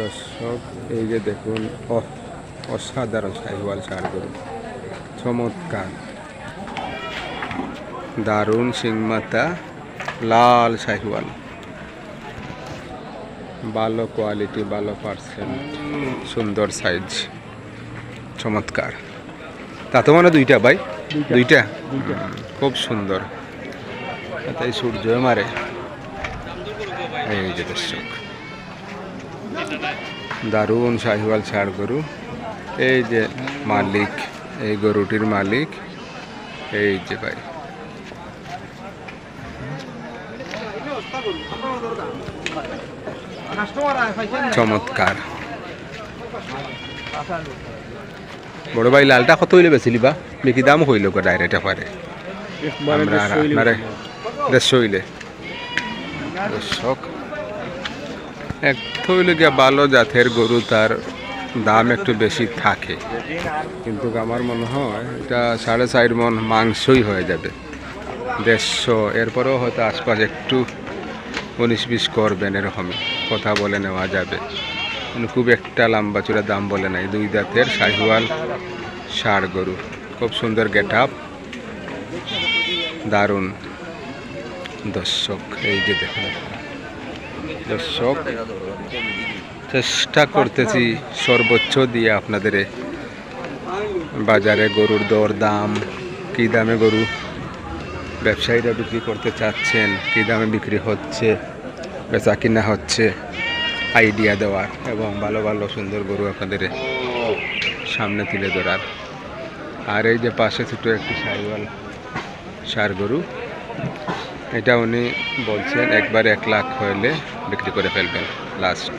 দর্শক এই যে দেখুন অসাধারণ সাইওয়াল সার গরু চমৎকার। দারুণ সিংমাতা লাল শাহিওয়াল ভালো কোয়ালিটি ভালো পার্সেন্ট সুন্দর সাইজ চমৎকার। তা তো মানে দুইটা ভাই? দুইটা। খুব সুন্দর। তাই সূর্য মারে। এই যে দর্শক। দারুণ শাহিওয়াল ষাড় গরু। এই যে মালিক এই গরুটির মালিক। এই যে ভাই। চমৎকার। বড় ভাই লালটা কত হইলে বেছিলি বা বিকি দাম হইল গো ডাইরেক্ট পারে আমরা দেড়শো হইলে। দর্শক এক গিয়া ভালো জাতের গরু তার দাম একটু বেশি থাকে। কিন্তু আমার মনে হয় এটা সাড়ে চার মন মাংসই হয়ে যাবে। দেড়শো, এরপরেও হয়তো আশপাশ একটু উনিশ বিশ করবেন এরকমই কথা বলে নেওয়া যাবে। খুব একটা লম্বা চূড়া দাম বলে নাই। দুই দাঁতের শাহিওয়াল ষাড় গরু। খুব সুন্দর গেট আপ দারুণ। দর্শক, এই যে দেখুন। দর্শক, চেষ্টা করতেছি সর্বোচ্চ দিয়ে আপনাদের বাজারে গরুর দর দাম, কী দামে গরু ব্যবসায়ীরা বিক্রি করতে চাচ্ছেন, কী দামে বিক্রি হচ্ছে, বেচা কিনা হচ্ছে, আইডিয়া দেওয়ার এবং ভালো ভালো সুন্দর গরু আপনাদের সামনে তুলে ধরার। আর এই যে পাশে ছোটো একটি সাইওয়াল সার গরু এটা উনি বলছেন একবার এক লাখ হলে বিক্রি করে ফেলবেন লাস্ট